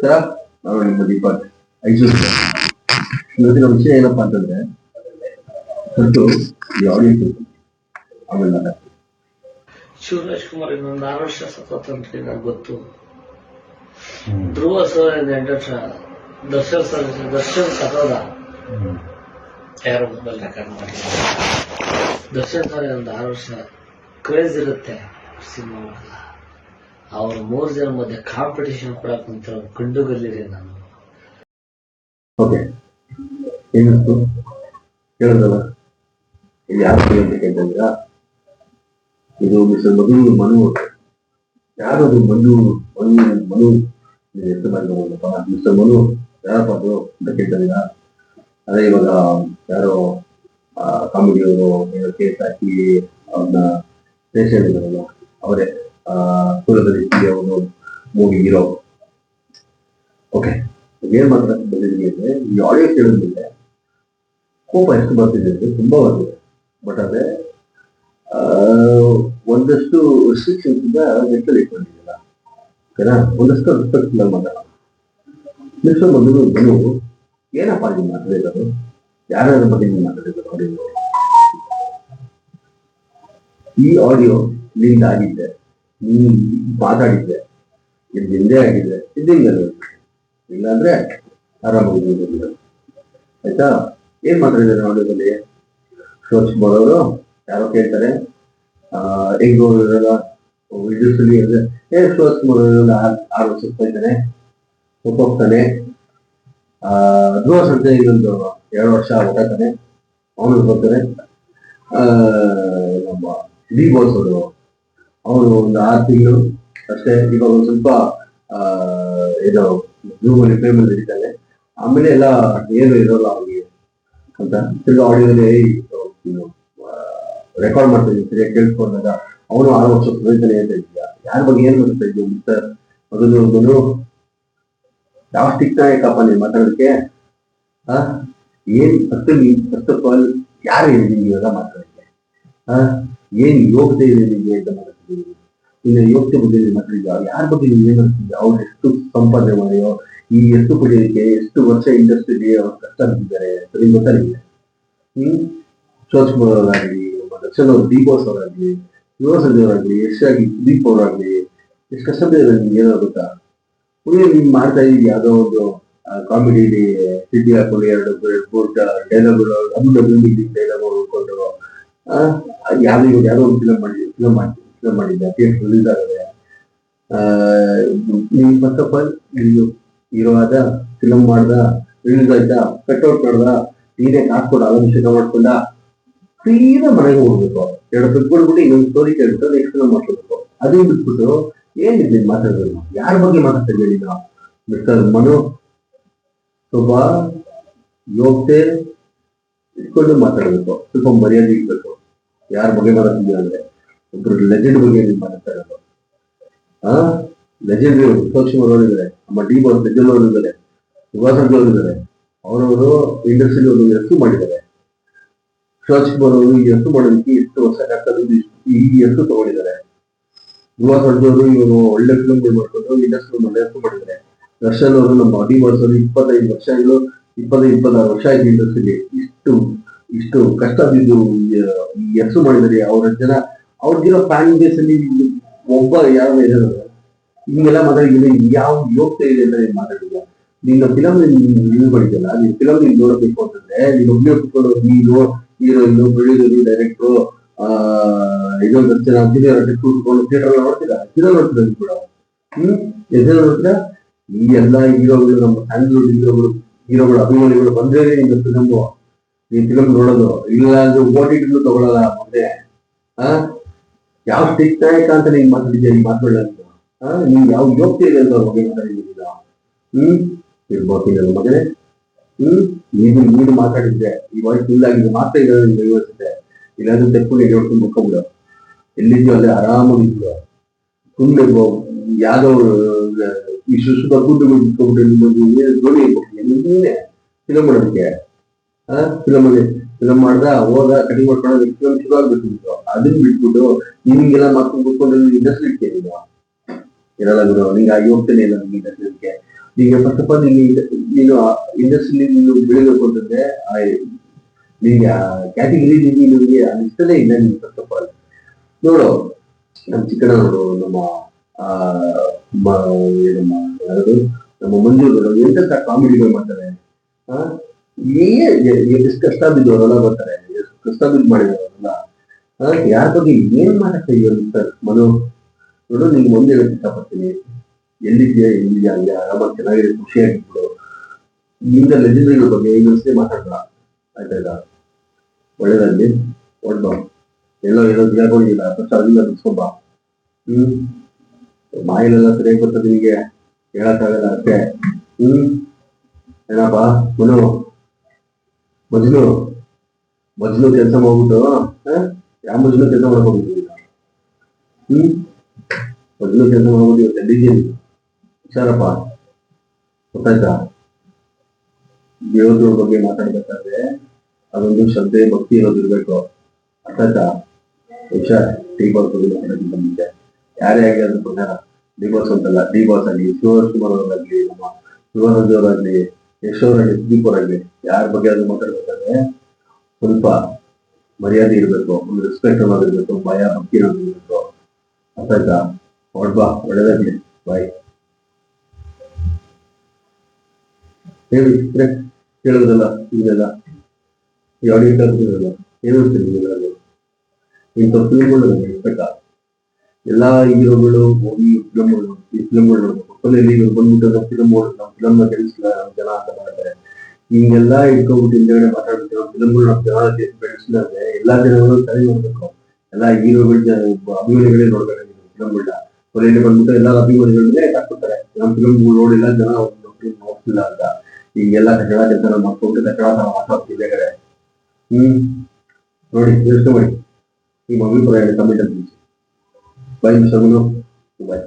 ಸರ ನಾವು ನಿಮ್ಮ ದೀಪಕ್. ಐಶ್ವರ್ಯ ಇವತ್ತಿನ ವಿಷಯ ಏನಪ್ಪಾ ಅಂತಂದ್ರೆ ಮತ್ತು ಈ ಆಡಿಯನ್ಸ್ ಆಮೇಲೆ ಮಾತಾಡ್ತೀನಿ ಶಿವರಾಜ್ ಕುಮಾರ್ ಇನ್ನೊಂದು ಆರು ವರ್ಷ ಸತತ ನನಗೆ ಗೊತ್ತು. ಧ್ರುವ ಸರ್ ಎಂಟು ವರ್ಷ ದರ್ಶನ್ ಸರ್ ದರ್ಶನ್ ಸತೋದ ಯಾರು ಮೊಬೈಲ್ ರೆಕಾರ್ಡ್ ಮಾಡಿ ದರ್ಶನ್ ಸರ್ ಒಂದು ಆರು ವರ್ಷ ಕ್ರೇಜ್ ಇರುತ್ತೆ. ಸಿನಿಮಾ ಮಾಡಲ್ಲ ಅವ್ರ ಮೂರು ಜನ ಮಧ್ಯೆ ಕಾಂಪಿಟೇಷನ್ ಕೂಡ ಕುಂತ ಕಂಡುಗಲ್ಲಿರಿ ನಾನು. ಓಕೆ ಏನಿಸ್ತು ಕೇಳಿದಲ್ಲ ಇದು ಯಾರು ಕೇಳ್ತಿದ್ದೀರಾ ಇದು ಮಿಸ್ಟರ್ ಮಧು ಮನು ಯಾರು ಅದು ಮನು ಮನು ಮನು? ಹೆಸರು ಮಾಡಿದಪ್ಪ ಮಿಸ್ಟರ್ ಮನು, ಯಾರಪ್ಪ ಅದು ಅಂತ ಕೇಳ್ತಾರೀಗ ಅದೇ ಇವಾಗ ಯಾರೋ ಕಾಮಿಡಿಯವರು ಕೇಸ್ ಹಾಕಿ ಅವ್ರನ್ನ ಸ್ಟೇಷನ್ ಇದ್ದಾರಲ್ಲ ಅವರೇ. ಸೂರ್ಯದಲ್ಲಿ ಒಂದು ಮೂವಿ ಹೀರೋ ಓಕೆ ಏನ್ ಮಾತಾಡಕ್ ಬಂದಿದ್ದೀನಿ ಅಂದ್ರೆ, ಈ ಆಡಿಯೋ ಕೇಳಿದ್ಮೇಲೆ ಕೋಪ ಎಷ್ಟು ಬರ್ತಿದೆ ಅಂದ್ರೆ ತುಂಬಾ ಬರ್ತಿದೆ ಬಟ್ ಅದೇ ಒಂದಷ್ಟು ರೆಸ್ಟ್ರಿಕ್ಷನ್ಸ್ ಇಂದ ಮೆಟ್ಟಲ್ಲಿ ಇಟ್ಕೊಂಡಿದ್ದೀರ ಓಕೆನಾ ಒಂದಷ್ಟು ರೆಸ್ಪೆಕ್ಟ್ ಮಾತಾಡೋಣ ನೆಕ್ಸ್ಟ್ ಬಂದು ನೀವು ಏನಪ್ಪ ನೀವು ಮಾತಾಡಿರೋದು? ಯಾರ್ಯಾರ ಬಗ್ಗೆ ನೀವು ಮಾತಾಡಿದ್ರು ಆಡಿಯೋ ಈ ಆಡಿಯೋ ನಿಂದ ಆಗಿದ್ದೆ ನೀನು ಮಾತಾಡಿದ್ದೆ. ಇದು ಹಿಂದೆ ಆಗಿದೆ. ಇದ್ದಿಂದ ಇಲ್ಲಾಂದ್ರೆ ಆರಾಮಾಗಿ. ಆಯ್ತಾ? ಏನ್ ಮಾತಾಡಿದ್ದಾರೆ ಆಡಿಯೋದಲ್ಲಿ ಶೋಚ್ ಬರೋರು ಯಾರೋ ಕೇಳ್ತಾರೆ. ಆ, ಹೆಂಗೋ ಇರಲ್ಲ ವಿಡಿಯೋಸಲ್ಲಿ ಅಂದ್ರೆ ಏ ಬರೋರು ಅವರು ಆರು ವರ್ಷ ಇದ್ದಾನೆ ಹೋಗ್ತಾನೆ ಆ, ಧ್ರುವ ಸಂತೆ ಇನ್ನೊಂದು ಎರಡು ವರ್ಷ ಹೊರತಾನೆ ಅವನು ಬರ್ತಾನೆ ಆ, ನಮ್ಮ ಡಿ ಬೋಸ್ ಅವರು. ಅವರು ಒಂದು ಆರು ತಿಂಗಳು ಅಷ್ಟೇ. ಈಗ ಒಂದು ಸ್ವಲ್ಪ ಇದು ಜೂಮಲ್ಲಿ ಅಲ್ಲಿ ನಡೀತಾನೆ ಆಮೇಲೆ ಎಲ್ಲ ಏನು ಇರೋಲ್ಲ ಅವ್ರಿಗೆ ಅಂತ. ತಿರ್ಗಿ ಆಡಿಯೋದಲ್ಲಿ ರೆಕಾರ್ಡ್ ಮಾಡ್ತಾ ಇದ್ದೀನಿ, ಸರಿಯಾಗಿ ಕೇಳಿಸ್ಕೊಂಡಾಗ ಅವನು ಆರು ವರ್ಷ ಪ್ರಯೋಜನ ಅಂತ ಇದೆಯಾ? ಯಾರ ಬಗ್ಗೆ ಏನ್ ಮಾಡ್ತಾ ಇದ್ದೀವಿ ಸರ್ ಅದನ್ನು ಬಂದು ಯಾವ ಸ್ಟಿಕ್ ನಾಯಕಪ್ಪ ನೀವು ಮಾತಾಡೋದಕ್ಕೆ? ಏನ್ ಫಸ್ಟ್ ಫಸ್ಟ್ ಆಫ್ ಆಲ್ ಯಾರು ಹೇಳಿದೀನಿ ಇವಾಗ ಮಾತಾಡೋದಕ್ಕೆ ಏನ್ ಯೋಗ್ಯತೆ ಇದೆ ನಿಮಗೆ ಅಂತ ಇನ್ನು ಯೋಗ್ಯ ಬಗ್ಗೆ ನೀವು ಯಾರ ಬಗ್ಗೆ ನೀವು ಏನ್ ಮಾಡ್ತಿದ್ಯಾ ಅವ್ರು ಎಷ್ಟು ಸಂಪಾದನೆ ಮಾಡಿಯೋ ಈ ಎಷ್ಟು ಪಡೆಯೋದಕ್ಕೆ ಎಷ್ಟು ವರ್ಷ ಇಂಡಸ್ಟ್ರಿಗೆ ಅವ್ರು ಕಷ್ಟ ಬಿದ್ದಿದ್ದಾರೆ ನಿಮ್ಗೆ ಗೊತ್ತಾಗಿದೆ? ಹ್ಮ್? ಸ್ವಚ್ಛ ಕುಮಾರ್ ಅವರಾಗ್ಲಿ ದರ್ಶನ್ ಅವ್ರು ದೀಪ್ ಬಾಸ್ ಅವರಾಗ್ಲಿ ಯುವ ಸಂಜಯ್ ಅವರಾಗ್ಲಿ ಯಶಾಗಿ ಸುದೀಪ್ ಅವರಾಗ್ಲಿ, ಎಷ್ಟು ಕಷ್ಟ ನಿಮ್ಗೆ, ಏನೋ ಗೊತ್ತಾ? ಪುಣ್ಯ ನೀವು ಮಾಡ್ತಾ ಇದ್ದೀವಿ ಯಾವ್ದೋ ಒಂದು ಕಾಮಿಡಿಲಿ ಸಿಟಿ ಹಾಕೊಂಡು ಎರಡು ಮೂರು ಡೈಲಾಗ್ಗಳು ಅದು ಡಬ್ಲ್ಯೂ ಡೈಲಾಗ್ ಹೋಗ್ಕೊಂಡು ಯಾವ್ದು ಯಾವ್ದೋ ಒಂದು ಫಿಲಮ್ ಮಾಡಿ ಫಿಲಮ್ ಮಾಡಿ ಫಿಲಮ್ ಮಾಡಿದ್ದೆ. ಥಿಯೇಟರ್ ರಿಲೀಸ್ ಆಗಿದೆ ನೀವು ಫಸ್ಟ್ ಆಫ್ ಆಲ್ ನೀವು ಆದ ಫಿಲಮ್ ಮಾಡ್ದ ರಿಲೀಸ್ ಆಯ್ತಾ ಕಟ್ಔಟ್ ಮಾಡ್ದ ಸೀರೆ ಹಾಕ್ಕೊಂಡು ಅಭಿಷೇಕ ಮಾಡ್ಕೊಂಡ, ಸೀದಾ ಮನೆಗೆ ಹೋಗ್ಬೇಕು ಎರಡು ಬಿಟ್ಬಿಟ್ಟು ಇನ್ನೊಂದು ಸ್ಟೋರಿ ಕೇಳ್ಬಿಟ್ಟು ನೆಕ್ಸ್ಟ್ ಫಿಲಮ್ ಮಾಡ್ಕೋಬೇಕು. ಅದೇ ಬಿಟ್ಬಿಟ್ಟು ಏನಿದೆ ಮಾತಾಡೋದು? ಯಾರ ಬಗ್ಗೆ ಮಾತಾಡ್ತಾ ಇದ್ದೀವಿ ನಾವು ಮಿಸ್ಟರ್ ಮನು, ಸ್ವಲ್ಪ ಯೋಗ್ಯತೆ ಇಟ್ಕೊಂಡು ಮಾತಾಡಬೇಕು. ಸ್ವಲ್ಪ ಮರ್ಯಾದೆ ಇಡ್ಬೇಕು. ಯಾರ ಬಗ್ಗೆ ಮಾತಾಡ್ತಿದ್ದೀವಿ ಅಂದ್ರೆ. ಒಬ್ರು ಲೆಜೆಂಡ್ ಬಗ್ಗೆ ಮಾತಾಡ್ತಾ ಇರೋದು. ಆ? ಲೆಜೆಂಡ್ ವಿಪಕ್ಷ ಅವರು ಇದ್ದಾರೆ, ನಮ್ಮ ಡಿ ಬಾಸ್ ಲೆಜೆಂಡ್ ಅವರು ಸುಭಾಷ್ ಯುವಾಸರ್ಜಿ ಅವರು ಇದ್ದಾರೆ. ಅವರವರು ಇಂಡಸ್ಟ್ರಿ ಒಂದು ಹೆಸರು ಮಾಡಿದ್ದಾರೆ. ಶಿವಾಜಿ ಅವರು ಈ ಎಸ್ಸು ಮಾಡೋದಕ್ಕೆ ಎಷ್ಟು ವರ್ಷ ಕಷ್ಟದ್ದು ಈ ಹೆಸರು ತಗೊಂಡಿದ್ದಾರೆ. ಸುಭಾಷ್ ಅಡ್ಡವರು ಇವರು ಒಳ್ಳೆ ಫಿಲ್ಮ್ಗಳು ಮಾಡ್ಕೊಂಡು ಇಂಡಸ್ಟ್ರಿ ಒಳ್ಳೆ ಹೆಸರು ಮಾಡಿದ್ದಾರೆ. ದರ್ಶನ್ ಅವರು ನಮ್ಮ ಅಡಿ ಮಾಡಿಸೋದು ಇಪ್ಪತ್ತೈದು ವರ್ಷಗಳು ಇಪ್ಪತ್ತೈದು, ಇಪ್ಪತ್ತಾರು ವರ್ಷ ಆಯ್ತು ಇಂಡಸ್ಟ್ರಿಗೆ ಇಷ್ಟು ಇಷ್ಟು ಕಷ್ಟ ಬಿದ್ದು ಈ ಹೆಸರು ಮಾಡಿದ್ದಾರೆ. ಅವರ ಜನ ಅವ್ರಿಗಿರೋ ಫ್ಯಾನ್ ಬೇಸ್ ಅಲ್ಲಿ ಒಬ್ಬ ಯಾರು ಇರೋದು ಹಿಂಗೆಲ್ಲ ಮಾತಾಡಿದ್ರೆ ಯಾವ ಯೋಗ್ಯತೆ ಇದೆ ಅಂತ ನೀನ್ ಮಾತಾಡಿಲ್ಲ. ನಿನ್ನ ಫಿಲಮ್ ನೀವು ಬಳಿದಲ್ಲ ನೀವು ಫಿಲಮ್ ನೀನು ನೋಡಬೇಕು ಅಂತಂದ್ರೆ ನೀವು ಒಬ್ಬನೇ ಕುತ್ಕೊಂಡು ನೀನು ಹೀರೋಯಿನ್ ಪ್ರೊಡ್ಯೂಸರ್ ಡೈರೆಕ್ಟ್ರು ಇದೊಂದು ಜನ ಹಿರಿಯರ ಕೂತ್ಕೊಂಡು ಥಿಯೇಟರ್ ನೋಡ್ತೀರಾ? ಹಿರಿಯರ್ ನೋಡ್ತೀರಾ ನೀವು ಕೂಡ? ಹ್ಮ್? ಎದುರು ನೋಡ್ತೀರಾ? ಈ ಎಲ್ಲ ಹೀರೋಗಳು, ನಮ್ಮ ಸ್ಯಾಂಡಲ್ವುಡ್ ಹೀರೋಗಳು ಹೀರೋಗಳು ಅಭಿಮಾನಿಗಳು ಬಂದ್ರೆ ನಿನ್ನ ಫಿಲಮ್ ಈ ಫಿಲಮ್ ನೋಡೋದು. ಇಲ್ಲ ಅಂದ್ರೆ ಓಟಿಗಳು ತಗೊಳಲ್ಲ ಮುಂದೆ ಆ? ಯಾವ ಸ್ಟಿಕ್ ನಾಯಕ ಅಂತ ನೀನ್ ಮಾತಾಡಿದ್ಯಾ ಈ ಮಾತಾಡಲ್ಲ ನೀನು. ಆ, ನೀನ್ ಯಾವ ಯೋಗ್ಯ ಇದೆ ಅಂತ ಬಗ್ಗೆ ಮಾತಾಡಿದ್ದೀರಾ ಹ್ಮ್? ನನ್ನ ಮಗನೇ. ಹ್ಮ್? ನೀನು ನೀನು ಮಾತಾಡಿದ್ದೆ ಈ ವಾಯ್ಸ್ ಫುಲ್ ಆಗಿದೆ ಮಾತ್ರ ಇರೋದು ಬೆಳೆಯುತ್ತೆ ಇಲ್ಲಾಂದ್ರೆ ತೆಕ್ಕೊಂಡು ಎಡ್ಕೊಂಡು ಮುಕ್ಕೊಂಬಿಡು ಎಲ್ಲಿದ್ಯೋ ಅಲ್ಲೇ ಆರಾಮಾಗಿದ್ಯೋ ಸುಮ್ಮನೆ ಯಾವ್ದೋ ಸುಸುಕ ಕೂಟಗಳು ಮುಕ್ಕೊಂಬಿಟ್ಟು ಧ್ವನಿ ನೀನೇ ಫಿಲಮ್ ಮಾಡೋದಕ್ಕೆ ಆ ಫಿಲಮ್ ಅಲ್ಲಿ ಫಿಲಮ್ ಮಾಡ್ದ ಹೋದ ಕಟಿಂಗ್ ಮಾಡ್ಕೊಂಡು ಫಿಲಮ್ ಶುರು ಆಗ್ಬಿಟ್ಟು ಅದನ್ನ ಬಿಟ್ಬಿಟ್ಟು ನಿಮ್ಗೆಲ್ಲ ಮಾಡ್ಕೊಂಡು ಕೂತ್ಕೊಂಡು ಇಂಡಸ್ಟ್ರಿ ಇಟ್ಕೊಂಡಿದ್ವ ಇರಲ್ಲ ಗುರು ನಿಂಗೆ ಆಗಿ ಹೋಗ್ತೇನೆ ಇಲ್ಲ ನಿಮ್ಗೆ ಇಂಡಸ್ಟ್ರಿಗೆ ಈಗ ಫಸ್ಟ್ ಆಫ್ ಆಲ್ ನೀನು ನೀನು ಇಂಡಸ್ಟ್ರಿ ನೀನು ಬೆಳಿಬೇಕು ಅಂತಂದ್ರೆ ಆ ನಿನ್ಗೆ ಆ ಕ್ಯಾಟಗರಿ ನಿನಗೆ ಇಷ್ಟನೇ ಇಲ್ಲ ನೀನು ಫಸ್ಟ್ ಆಫ್ ಆಲ್ ನೋಡು ನಮ್ಮ ಚಿಕ್ಕಣ್ಣ ನೋಡು ನಮ್ಮ ಆ ಮ- ಏನಮ್ಮ ಯಾರು ನಮ್ಮ ಮಂಜೂರು ಎಂತೆಂತ ಕಾಮಿಡಿಗಳು ಮಾಡ್ತಾರೆ ಆ ಏ ಎ- ಎಷ್ಟು ಕಷ್ಟ ಬಿದ್ದವರೆಲ್ಲ ಬರ್ತಾರೆ ಎಷ್ಟು ಕಷ್ಟ ಬಿದ್ದು ಮಾಡಿದವರೆಲ್ಲ. ಯಾರ ಬಗ್ಗೆ ಏನ್ ಮಾಡಕ್ಕೆ ಸರ್ ಮನು, ನೋಡು, ನಿಂಗೆ ಮುಂದೆ ಹೇಳಕ್ ಇಷ್ಟಪಡ್ತೀನಿ. ಎಲ್ಲಿದ್ಯಾ ಎಲ್ಲಿದ್ಯಾ ಹಂಗೆ ಆರಾಮಾಗಿ ಚೆನ್ನಾಗಿದೆ ಖುಷಿಯಾಗಿಬಿಡು ನಿಂದ ಲೆಜೆಂಡ್ರಿಗಳ ಬಗ್ಗೆ ಇನ್ನೊಂದ್ಸತಿ ಮಾತಾಡಲ್ಲ ಆಯ್ತಾ ಒಳ್ಳೇದಾಗ್ಲಿ. ಒಡ್ಬ ಎಲ್ಲೋ ಏನೋ ಫಸ್ಟ್ ಅದನ್ನ ಬಿಡ್ಸ್ಕೊಂಬ ಹ್ಮ್? ಬಾಯಿಲೆಲ್ಲ ಸರಿಯಾಗಿ ಬರ್ತದೆ ನಿಮಗೆ ಹೇಳಕ್ಕಾಗಲ್ಲ ಅಷ್ಟೇ ಹ್ಮ್? ಏನಪ್ಪಾ? ಮನು ಮಜ್ನು ಮಜ್ನು ಕೆಲಸ ಮಾಡ್ಬಿಟ್ಟು ಯಾವ ಮಜ್ನು ಕೆಲಸ ಮಾಡಕ್ ಹೋಗ್ಬಿಟ್ಟು ಹ್ಮ್? ಮಜ್ನು ಕೆಲಸ ಮಾಡ್ಬಿಟ್ಟು ಇವತ್ತು ಎಲ್ಲಿದ್ದೀನಿ ಹುಷಾರಪ್ಪ? ಗೊತ್ತಾಯ್ತಾ? ದೇವರ ಬಗ್ಗೆ ಮಾತಾಡ್ಬೇಕಾದ್ರೆ ಅದೊಂದು ಶ್ರದ್ಧೆ, ಭಕ್ತಿ ಇರೋದಿರ್ಬೇಕು ಅರ್ಥ ಆಯ್ತಾ ಹುಷಾರ್, ಟೀ ಬಾಸ್ ಮಾತಾಡೋದಕ್ಕೆ ಬಂದಿದ್ದೆ ಯಾರೇ ಆಗಿ ಅದ್ರ ಪ್ರಕಾರ ಡಿ ಬಾಸ್ ಅಂತಲ್ಲ ಡಿ ಬಾಸ್ ಆಗಲಿ ಶಿವರಾಜ್ ಕುಮಾರ್ ಅವರಾಗ್ಲಿ ನಮ್ಮ ಶಿವರಾಜ್ ಅವರಾಗ್ಲಿ ಯಶ್ ಅವರಾಗ್ಲಿ ಸುದೀಪ್ ಯಾರ ಬಗ್ಗೆ ಅದು ಮಾತಾಡ್ಬೇಕಾದ್ರೆ ಸ್ವಲ್ಪ ಮರ್ಯಾದೆ ಇರಬೇಕು, ಒಂದು ರೆಸ್ಪೆಕ್ಟ್ ಆಗಿರ್ಬೇಕು ಭಯ, ಭಕ್ತಿ ಇರೋದಿರ್ಬೇಕು ಅಂತ ಆಯ್ತಾ ಹೊಡ್ಬಾ ಒಳ್ಳೇದಾಗ್ಲಿ. ಬಾಯ್ ಹೇಳಿ ಕೇಳೋದಲ್ಲ ಇದೆಲ್ಲ ಈ ಆಡಿಯೋ ಕೇಳ್ತಿರಲ್ಲ ಏನು ನೀವೆಲ್ಲರೂ ಇಂಥ ಫಿಲ್ಮ್ಗಳು ರೆಸ್ಪೆಕ್ಟ್ ಎಲ್ಲಾ ಹೀರೋಗಳು ಹೋಗಿ ಫಿಲ್ಮ್ಗಳು ಈ ಫಿಲ್ಮ್ಗಳು ಕೊನೆಯಲ್ಲಿ ಇವ್ರು ಬಂದ್ಬಿಟ್ಟು ನಮ್ಮ ಫಿಲ್ಮ್ ನಮ್ಮ ಫಿಲ್ಮ್ ಗೆಲ್ಸಿಲ್ಲ ನಮ್ಮ ಜನ ಅಂತ ಮಾಡ್ತಾರೆ ಹಿಂಗೆಲ್ಲ ಇಟ್ಕೊಂಡ್ಬಿಟ್ಟು ಹಿಂದೆಗಡೆ ಮಾತಾಡ್ಬಿಟ್ಟು ನಮ್ಮ ಫಿಲಮ್ಗಳು ನಮ್ಮ ಜನ ಬೆಳೆಸಿಲ್ಲ ಅಂದ್ರೆ ಎಲ್ಲಾ ಜನಗಳು ಸರಿ ಹೋಗ್ಬೇಕು ಎಲ್ಲಾ ಹೀರೋಗಳ ಅಭಿಮಾನಿಗಳೇ ನೋಡ್ಬೇಕಾಗಿದೆ ಫಿಲ್ಮ್ಗಳನ್ನ ಕೊನೆಯಲ್ಲಿ ಬಂದ್ಬಿಟ್ಟು ಎಲ್ಲಾ ಅಭಿಮಾನಿಗಳನ್ನೇ ಹಾಕ್ಬಿಡ್ತಾರೆ ನಮ್ಮ ಫಿಲ್ಮ್ ನೋಡಿಲ್ಲ ಜನ ನೋಡ್ತಿಲ್ಲ ಅಂತ. ಹಿಂಗೆಲ್ಲ ಕಟ್ಟಡ ಕೆಲಸ ಮಾಡ್ಕೊಂಡು ಕಟ್ಟಡ ಮಾತಾಡ್ತಿದ್ದೆ ಕಡೆ. ಹ್ಮ್. ನೋಡಿ, ಯೋಚನೆ ಮಾಡಿ. ನಿಮ್ಮ ಅಭಿಪ್ರಾಯ ಕಮೆಂಟ್ ಅಲ್ಲಿ ಬೈ ಸಗುನು ಬಾಯ್